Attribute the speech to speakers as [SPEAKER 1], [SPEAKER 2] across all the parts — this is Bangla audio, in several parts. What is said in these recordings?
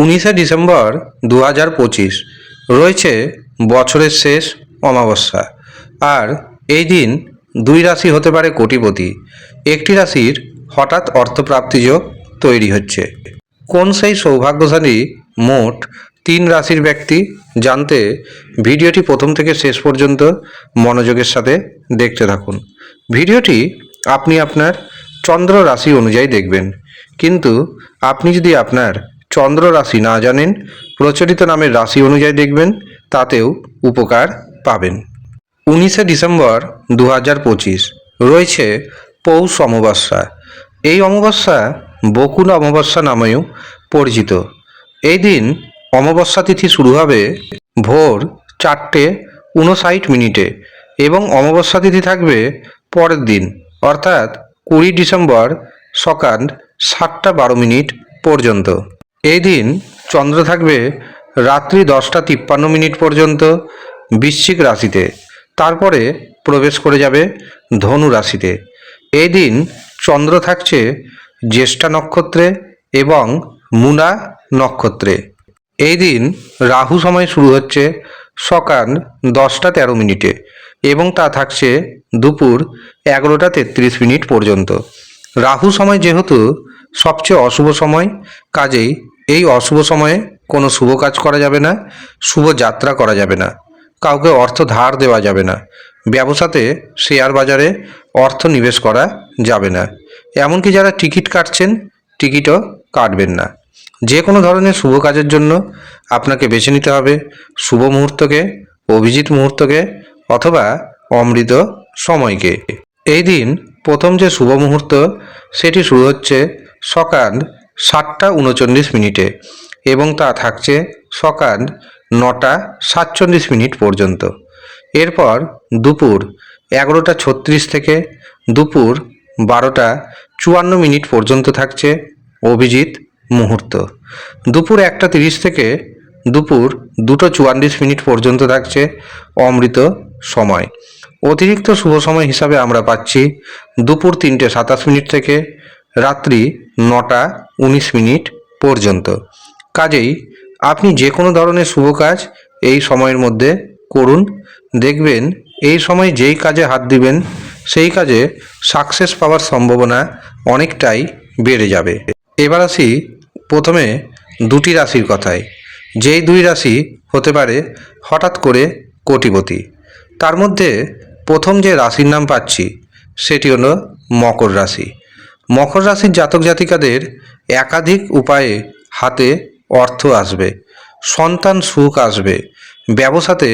[SPEAKER 1] উনিশে ডিসেম্বর দু হাজার পঁচিশ। রয়েছে বছরের শেষ অমাবস্যা। আর এই দিন দুই রাশি হতে পারে কোটিপতি। একটি রাশির হঠাৎ অর্থপ্রাপ্তি যোগ তৈরি হচ্ছে। কোন সেই সৌভাগ্যশালী মোট তিন রাশির ব্যক্তি জানতে ভিডিওটি প্রথম থেকে শেষ পর্যন্ত মনোযোগের সাথে দেখতে থাকুন। ভিডিওটি আপনি আপনার চন্দ্র রাশি অনুযায়ী দেখবেন। কিন্তু আপনি যদি আপনার চন্দ্র রাশি না জানেন, প্রচলিত নামের রাশি অনুযায়ী দেখবেন, তাতেও উপকার পাবেন। উনিশে ডিসেম্বর দু হাজার পঁচিশ, রয়েছে পৌষ অমাবস্যা। এই অমাবস্যা বকুল অমাবস্যা নামেও পরিচিত। এই দিন অমাবস্যা তিথি শুরু হবে ভোর চারটে উনষাট মিনিটে এবং অমাবস্যা তিথি থাকবে পরের দিন, অর্থাৎ কুড়ি ডিসেম্বর সকাল সাতটা বারো মিনিট পর্যন্ত। এই দিন চন্দ্র থাকবে রাত্রি দশটা তিপ্পান্ন মিনিট পর্যন্ত বৃশ্চিক রাশিতে। তারপরে প্রবেশ করে যাবে ধনু রাশিতে। এই দিন চন্দ্র থাকছে জ্যেষ্ঠা নক্ষত্রে এবং মুনা নক্ষত্রে। এই দিন রাহু সময় শুরু হচ্ছে সকাল দশটা তেরো মিনিটে এবং তা থাকছে দুপুর এগারোটা তেত্রিশ মিনিট পর্যন্ত। রাহু সময় যেহেতু সবচেয়ে অশুভ সময়, কাজেই এই অশুভ সময়ে কোনো শুভ কাজ করা যাবে না, শুভ যাত্রা করা যাবে না, কাউকে অর্থ ধার দেওয়া যাবে না, ব্যবসাতে শেয়ার বাজারে অর্থ নিবেশ করা যাবে না। এমনকি যারা টিকিট কাটছেন, টিকিটও কাটবেন না। যে কোনো ধরনের শুভ কাজের জন্য আপনাকে বেছে নিতে হবে শুভ মুহূর্তকে, অভিজিৎ মুহূর্তকে অথবা অমৃত সময়কে। এই দিন প্রথম যে শুভ মুহূর্ত, সেটি শুরু হচ্ছে সকাল সাতটা উনচল্লিশ মিনিটে এবং তা থাকছে সকাল নটা সাতচল্লিশ মিনিট পর্যন্ত। এরপর দুপুর এগারোটা ছত্রিশ থেকে দুপুর বারোটা চুয়ান্ন মিনিট পর্যন্ত থাকছে অভিজিৎ মুহূর্ত। দুপুর একটা তিরিশ থেকে দুপুর দুটো চুয়াল্লিশ মিনিট পর্যন্ত থাকছে অমৃত সময়। অতিরিক্ত শুভ সময় হিসাবে আমরা পাচ্ছি দুপুর তিনটে সাতাশ মিনিট থেকে রাত্রি নটা উনিশ মিনিট পর্যন্ত। কাজেই আপনি যে কোনো ধরনের শুভ কাজ এই সময়ের মধ্যে করুন। দেখবেন এই সময় যেই কাজে হাত দিবেন, সেই কাজে সাকসেস পাওয়ার সম্ভাবনা অনেকটাই বেড়ে যাবে। এবার আসি প্রথমে দুটি রাশির কথায়। যেই দুই রাশি হতে পারে হঠাৎ করে কোটিপতি। তার মধ্যে প্রথম যে রাশির নাম পাচ্ছি, সেটি হলো মকর রাশি। মকর রাশির জাতক জাতিকাদের একাধিক উপায়ে হাতে অর্থ আসবে, সন্তান সুখ আসবে, ব্যবসাতে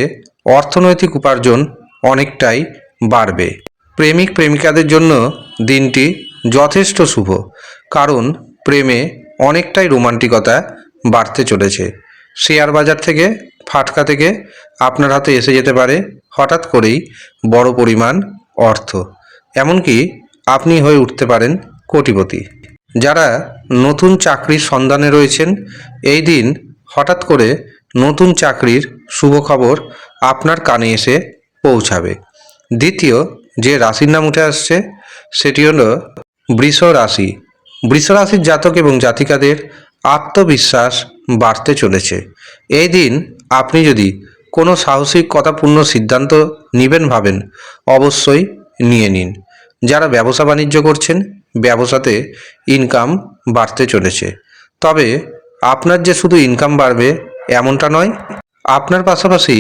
[SPEAKER 1] অর্থনৈতিক উপার্জন অনেকটাই বাড়বে। প্রেমিক প্রেমিকাদের জন্য দিনটি যথেষ্ট শুভ, কারণ প্রেমে অনেকটাই রোমান্টিকতা বাড়তে চলেছে। শেয়ার বাজার থেকে, ফাটকা থেকে আপনার হাতে এসে যেতে পারে হঠাৎ করেই বড় পরিমাণ অর্থ। এমনকি আপনি হয়ে উঠতে পারেন কোটিপতি। যারা নতুন চাকরির সন্ধানে রয়েছেন, এই দিন হঠাৎ করে নতুন চাকরির শুভ খবর আপনার কানে এসে পৌঁছাবে। দ্বিতীয় যে রাশির নাম উঠে আসছে, সেটি হলো বৃষ রাশি। বৃষ রাশির জাতক এবং জাতিকাদের আত্মবিশ্বাস বাড়তে চলেছে। এই দিন আপনি যদি কোনো সাহসিক কথাপূর্ণ সিদ্ধান্ত নেবেন ভাবেন, অবশ্যই নিয়ে নিন। যারা ব্যবসা বাণিজ্য করছেন ব্যবসাতে ইনকাম বাড়তে চলেছে। তবে আপনার যে শুধু ইনকাম বাড়বে এমনটা নয়, আপনার পাশাপাশি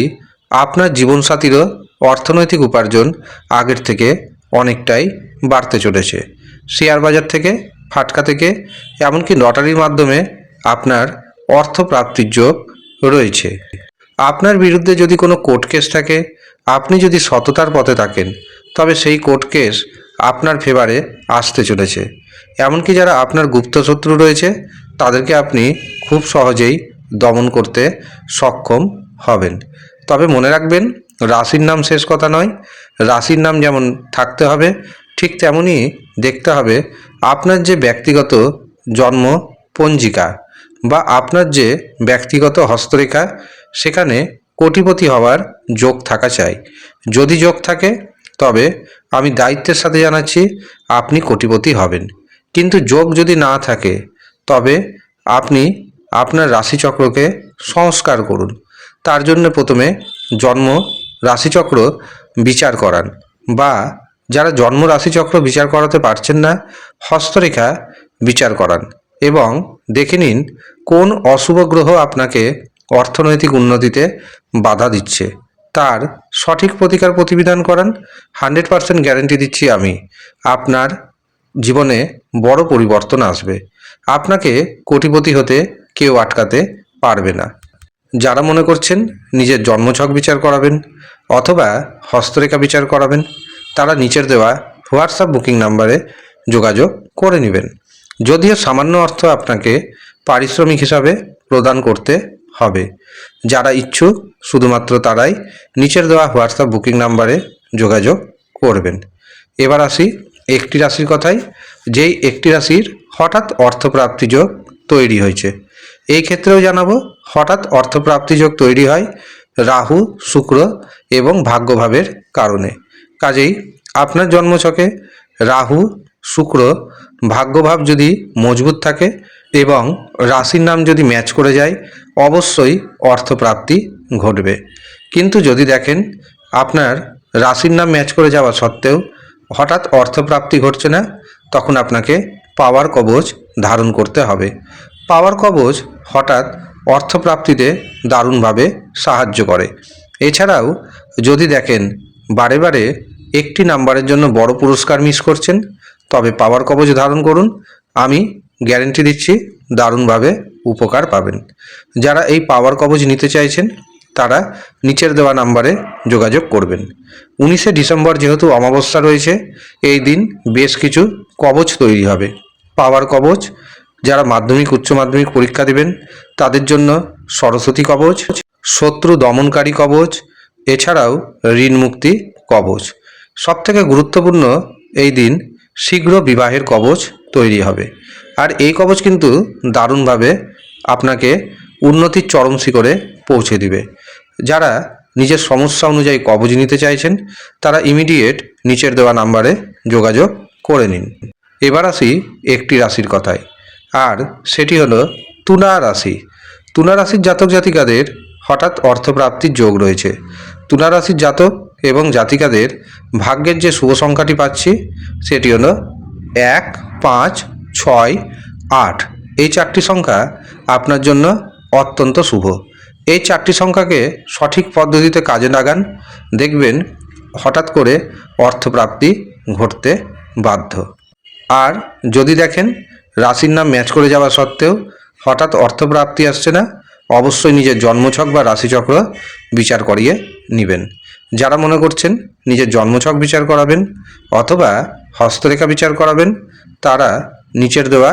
[SPEAKER 1] আপনার জীবনসাথীরও অর্থনৈতিক উপার্জন আগের থেকে অনেকটাই বাড়তে চলেছে। শেয়ার বাজার থেকে, ফাটকা থেকে, এমনকি লটারির মাধ্যমে আপনার অর্থ প্রাপ্তির যোগ রয়েছে। আপনার বিরুদ্ধে যদি কোনো কোর্ট কেস থাকে, আপনি যদি সততার পথে থাকেন, তবে সেই কোর্ট কেস আপনার ফেভারে আসতে চলেছে। এমনকি যারা আপনার গুপ্ত শত্রু রয়েছে, তাদেরকে আপনি খুব সহজেই দমন করতে সক্ষম হবেন। তবে মনে রাখবেন, রাশির নাম শেষ কথা নয়। রাশির নাম যেমন থাকতে হবে, ঠিক তেমনই দেখতে হবে আপনার যে ব্যক্তিগত জন্ম পঞ্জিকা বা আপনার যে ব্যক্তিগত হস্তরেখা, সেখানে কোটিপতি হওয়ার যোগ থাকা চাই। যদি যোগ থাকে তবে আমি দায়িত্বের সাথে জানাচ্ছি আপনি কোটিপতি হবেন। কিন্তু যোগ যদি না থাকে, তবে আপনি আপনার রাশিচক্রকে সংস্কার করুন। তার জন্য প্রথমে জন্ম রাশিচক্র বিচার করান বা যারা জন্ম রাশিচক্র বিচার করাতে পারছেন না, হস্তরেখা বিচার করান এবং দেখে নিন কোন অশুভ গ্রহ আপনাকে অর্থনৈতিক উন্নতিতে বাধা দিচ্ছে। তার সঠিক প্রতিকার প্রতিবিধান করান, হান্ড্রেড পার্সেন্ট গ্যারেন্টি দিচ্ছি আমি। আপনার জীবনে বড় পরিবর্তন আসবে। আপনাকে কোটিপতি হতে কেউ আটকাতে পারবে না। যারা মনে করছেন নিজের জন্মছক বিচার করাবেন অথবা হস্তরেখা বিচার করাবেন, তারা নিচের দেওয়া হোয়াটসঅ্যাপ বুকিং নাম্বারে যোগাযোগ করে নেবেন। যদিও সামান্য অর্থ আপনাকে পারিশ্রমিক হিসাবে প্রদান করতে হবে। যারা ইচ্ছুক, শুধুমাত্র তারাই নিচের দেওয়া হোয়াটসঅ্যাপ বুকিং নাম্বারে যোগাযোগ করবেন। এবার আসি একটি রাশির কথাই যেই একটি রাশির হঠাৎ অর্থপ্রাপ্তি যোগ তৈরি হয়েছে। এই ক্ষেত্রেও জানাব, হঠাৎ অর্থপ্রাপ্তি যোগ তৈরি হয় রাহু, শুক্র এবং ভাগ্যভাবের কারণে। কাজেই আপনার জন্মছকে রাহু, শুক্র, ভাগ্যভাব যদি মজবুত থাকে এবং রাশির নাম যদি ম্যাচ করে যায় অবশ্যই অর্থপ্রাপ্তি ঘটবে। কিন্তু যদি দেখেন আপনার রাশির নাম ম্যাচ করে যাওয়া সত্ত্বেও হঠাৎ অর্থপ্রাপ্তি ঘটছে না, তখন আপনাকে পাওয়ার কবচ ধারণ করতে হবে। পাওয়ার কবচ হঠাৎ অর্থপ্রাপ্তিতে দারুণভাবে সাহায্য করে। এছাড়াও যদি দেখেন বারে বারে একটি নাম্বারের জন্য বড় পুরস্কার মিস করছেন, তবে পাওয়ার কবচ ধারণ করুন। আমি গ্যারেন্টি দিচ্ছি দারুণভাবে উপকার পাবেন। যারা এই পাওয়ার কবচ নিতে চাইছেন, তারা নিচের দেওয়া নাম্বারে যোগাযোগ করবেন। উনিশে ডিসেম্বর যেহেতু অমাবস্যা রয়েছে, এই দিন বেশ কিছু কবচ তৈরি হবে। পাওয়ার কবচ যারা মাধ্যমিক, উচ্চ মাধ্যমিক পরীক্ষা দেবেন, তাদের জন্য সরস্বতী কবচ শত্রু দমনকারী কবচ এছাড়াও ঋণ মুক্তি কবচ সবথেকে গুরুত্বপূর্ণ এই দিন শীঘ্র বিবাহের কবচ তৈরি হবে। আর এই কবচ কিন্তু দারুণভাবে আপনাকে উন্নতির চরম শিখরে পৌঁছে দিবে। যারা নিজের সমস্যা অনুযায়ী কবজ নিতে চাইছেন, তারা ইমিডিয়েট নিচের দেওয়া নাম্বারে যোগাযোগ করে নিন। এবার আসি একটি রাশির কথায়। আর সেটি হলো তুলা রাশি। তুলা রাশির জাতক জাতিকাদের হঠাৎ অর্থপ্রাপ্তির যোগ রয়েছে। তুলা রাশির জাতক এবং জাতিকাদের ভাগ্যের যে শুভ সংখ্যাটি পাচ্ছি, সেটি হলো এক পাঁচ ছয় আট। এই চারটি সংখ্যা আপনার জন্য অত্যন্ত শুভ। এই চারটি সংখ্যাকে সঠিক পদ্ধতিতে কাজে লাগান, দেখবেন হঠাৎ করে অর্থপ্রাপ্তি ঘটতে বাধ্য। আর যদি দেখেন রাশির নাম ম্যাচ করে যাওয়া সত্ত্বেও হঠাৎ অর্থপ্রাপ্তি আসছে না, অবশ্যই নিজের জন্মছক বা রাশিচক্র বিচার করিয়ে নেবেন। যারা মনে করছেন নিজের জন্মছক বিচার করাবেন অথবা হস্তরেখা বিচার করাবেন, তারা নিচের দেওয়া